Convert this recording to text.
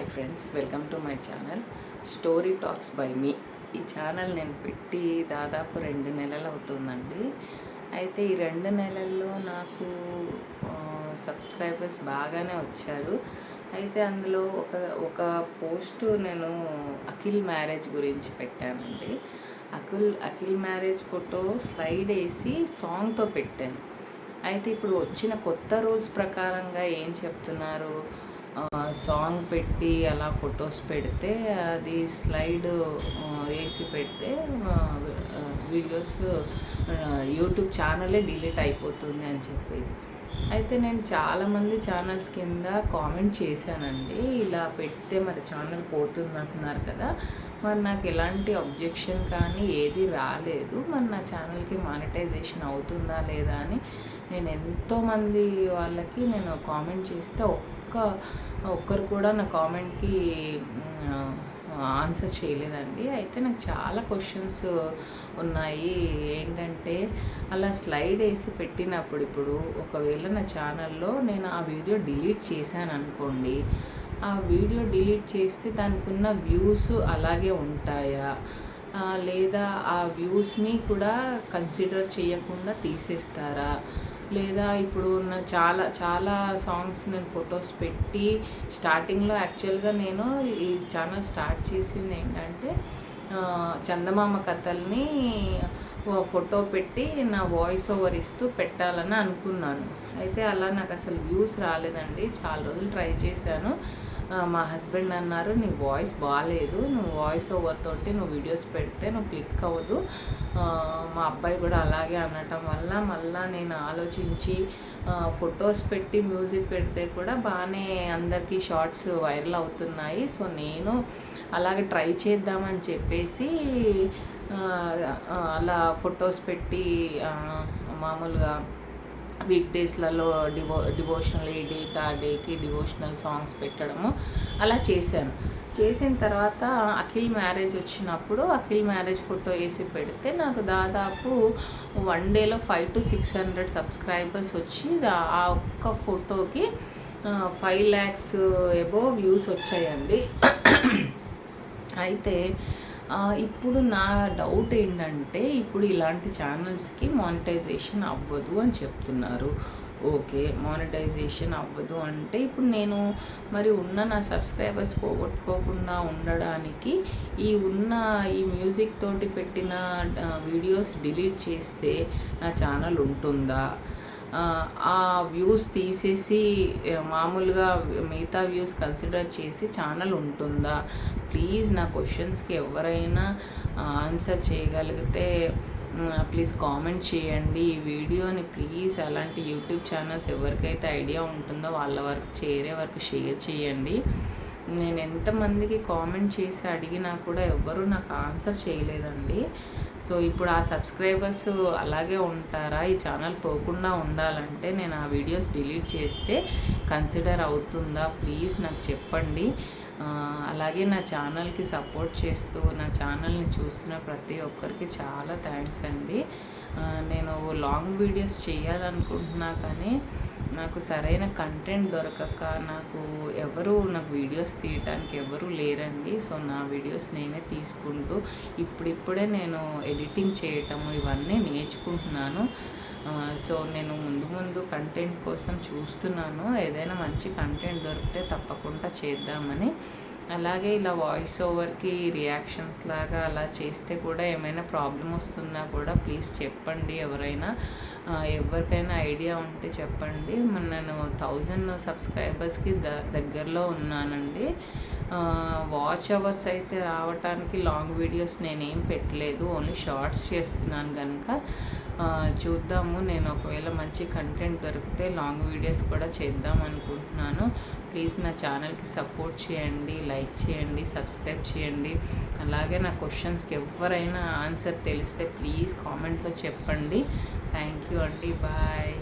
Hi friends welcome to my channel. Story talks by me. ఈ channel నేను పెట్టి దాదాపు రెండు నెలలు అవుతుందండి. అయితే ఈ రెండు నెలల్లో నాకు సబ్స్క్రైబర్స్ బాగానే వచ్చారు. అయితే అందులో ఒక ఒక పోస్ట్ నేను అఖిల్ మ్యారేజ్ గురించి పెట్టానండి. Akhil Akhil marriage photo slide వేసి సాంగ్తో పెట్టాను. అయితే ఇప్పుడు వచ్చిన కొత్త రూల్స్ ప్రకారంగా ఏం చెప్తున్నారు? సాంగ్ పెట్టి అలా ఫొటోస్ పెడితే అది స్లైడ్ వేసి పెడితే వీడియోస్ యూట్యూబ్ ఛానలే డిలీట్ అయిపోతుంది అని చెప్పేసి. అయితే నేను చాలామంది ఛానల్స్ కింద కామెంట్ చేశానండి. ఇలా పెడితే మరి ఛానల్ పోతుంది అంటున్నారు కదా. మరి నాకు ఎలాంటి అబ్జెక్షన్ కానీ ఏది రాలేదు. మరి నా ఛానల్కి మానిటైజేషన్ అవుతుందా లేదా అని నేను ఎంతోమంది వాళ్ళకి నేను కామెంట్ చేస్తే ఒక్క ఒక్కరు కూడా నా కామెంట్కి ఆన్సర్ చేయలేదండి. అయితే నాకు చాలా క్వశ్చన్స్ ఉన్నాయి. ఏంటంటే అలా స్లైడ్ వేసి పెట్టినప్పుడు ఇప్పుడు ఒకవేళ నా ఛానల్లో నేను ఆ వీడియో డిలీట్ చేశాను అనుకోండి ఆ వీడియో డిలీట్ చేస్తే దానికి ఉన్న వ్యూస్ అలాగే ఉంటాయా? లేదా ఆ వ్యూస్ని కూడా కన్సిడర్ చేయకుండా తీసేస్తారా? లేదా ఇప్పుడు ఉన్న చాలా చాలా సాంగ్స్ నేను ఫొటోస్ పెట్టి స్టార్టింగ్లో యాక్చువల్గా నేను ఈ ఛానల్ స్టార్ట్ చేసింది ఏంటంటే చందమామ కథల్ని ఫోటో పెట్టి నా వాయిస్ ఓవర్ ఇస్తూ పెట్టాలని అనుకున్నాను. అయితే అలా నాకు అసలు వ్యూస్ రాలేదండి. చాలా రోజులు ట్రై చేశాను. మా హస్బెండ్ అన్నారు నీ వాయిస్ బాగాలేదు నువ్వు వాయిస్ ఓవర్ తోటి నువ్వు వీడియోస్ పెడితే నువ్వు క్లిక్ అవ్వదు. మా అబ్బాయి కూడా అలాగే అనటం వల్ల మళ్ళీ నేను ఆలోచించి ఫొటోస్ పెట్టి మ్యూజిక్ పెడితే కూడా బాగానే అందరికీ షార్ట్స్ వైరల్ అవుతున్నాయి. సో నేను అలాగే ట్రై చేద్దామని చెప్పేసి అలా ఫొటోస్ పెట్టి మామూలుగా వీక్ డేస్లలో డివో డివోషనల్ ఈ డేకి ఆ డేకి డివోషనల్ సాంగ్స్ పెట్టడము అలా చేశాను. చేసిన తర్వాత అఖిల్ మ్యారేజ్ వచ్చినప్పుడు అఖిల్ మ్యారేజ్ ఫోటో వేసి పెడితే నాకు దాదాపు వన్ డేలో five to six hundred subscribers వచ్చి ఆ ఒక్క ఫోటోకి ఫైవ్ ల్యాక్స్ ఎబో వ్యూస్ వచ్చాయండి. అయితే ఇప్పుడు నా డౌట్ ఏంటంటే ఇప్పుడు ఇలాంటి ఛానల్స్కి మానిటైజేషన్ అవ్వదు అని చెప్తున్నారు. ఓకే మానిటైజేషన్ అవ్వదు అంటే ఇప్పుడు నేను మరి ఉన్న నా సబ్స్క్రైబర్స్ పోగొట్టుకోకుండా ఉండడానికి ఈ ఉన్న ఈ మ్యూజిక్ తోటి పెట్టిన వీడియోస్ డిలీట్ చేస్తే నా ఛానల్ ఉంటుందా? ఆ వ్యూస్ తీసేసి మామూలుగా మిగతా వ్యూస్ కన్సిడర్ చేసి ఛానల్ ఉంటుందా? ప్లీజ్ నా క్వశ్చన్స్కి ఎవరైనా ఆన్సర్ చేయగలిగితే ప్లీజ్ కామెంట్ చేయండి. ఈ వీడియోని ప్లీజ్ అలాంటి యూట్యూబ్ ఛానల్స్ ఎవరికైతే ఐడియా ఉంటుందో వాళ్ళ వరకు చేరే వరకు షేర్ చేయండి. నేను ఎంతమందికి కామెంట్ చేసి అడిగినా కూడా ఎవ్వరూ నాకు ఆన్సర్ చేయలేదండి. సో ఇప్పుడు ఆ సబ్స్క్రైబర్స్ అలాగే ఉంటారా? ఈ ఛానల్ పోకుండా ఉండాలంటే నేను ఆ వీడియోస్ డిలీట్ చేస్తే కన్సిడర్ అవుతుందా? ప్లీజ్ నాకు చెప్పండి. అలాగే నా ఛానల్కి సపోర్ట్ చేస్తూ నా ఛానల్ని చూస్తున్న ప్రతి ఒక్కరికి చాలా థ్యాంక్స్ అండి. నేను లాంగ్ వీడియోస్ చేయాలనుకుంటున్నా కానీ నాకు సరైన కంటెంట్ దొరకక నాకు ఎవరు నాకు వీడియోస్ తీయటానికి ఎవరు లేరండి. సో నా వీడియోస్ నేనే తీసుకుంటూ ఇప్పుడిప్పుడే నేను ఎడిటింగ్ చేయటము ఇవన్నీ నేర్చుకుంటున్నాను. సో నేను ముందు ముందు కంటెంట్ కోసం చూస్తున్నాను. ఏదైనా మంచి కంటెంట్ దొరికితే తప్పకుండా చేద్దామని అలాగే ఇలా వాయిస్ ఓవర్కి రియాక్షన్స్ లాగా అలా చేస్తే కూడా ఏమైనా ప్రాబ్లం వస్తుందా కూడా ప్లీజ్ చెప్పండి ఎవరైనా. ఎవరికైనా ఐడియా ఉంటే చెప్పండి. నేను థౌజండ్ సబ్స్క్రైబర్స్కి ద దగ్గరలో ఉన్నానండి. వాచ్ అవర్స్ అయితే రావటానికి లాంగ్ వీడియోస్ నేనేం పెట్టలేదు ఓన్లీ షార్ట్స్ చేస్తున్నాను కనుక చూద్దాము నేను ఒకవేళ మంచి కంటెంట్ దొరికితే లాంగ్ వీడియోస్ కూడా చేద్దాం అనుకుంటున్నాను. ప్లీజ్ నా ఛానల్కి సపోర్ట్ చేయండి లైక్ చేయండి సబ్స్క్రైబ్ చేయండి. అలాగే నా క్వశ్చన్స్కి ఎవరైనా ఆన్సర్ తెలిస్తే ప్లీజ్ కామెంట్లో చెప్పండి. థ్యాంక్ యూ అండి బాయ్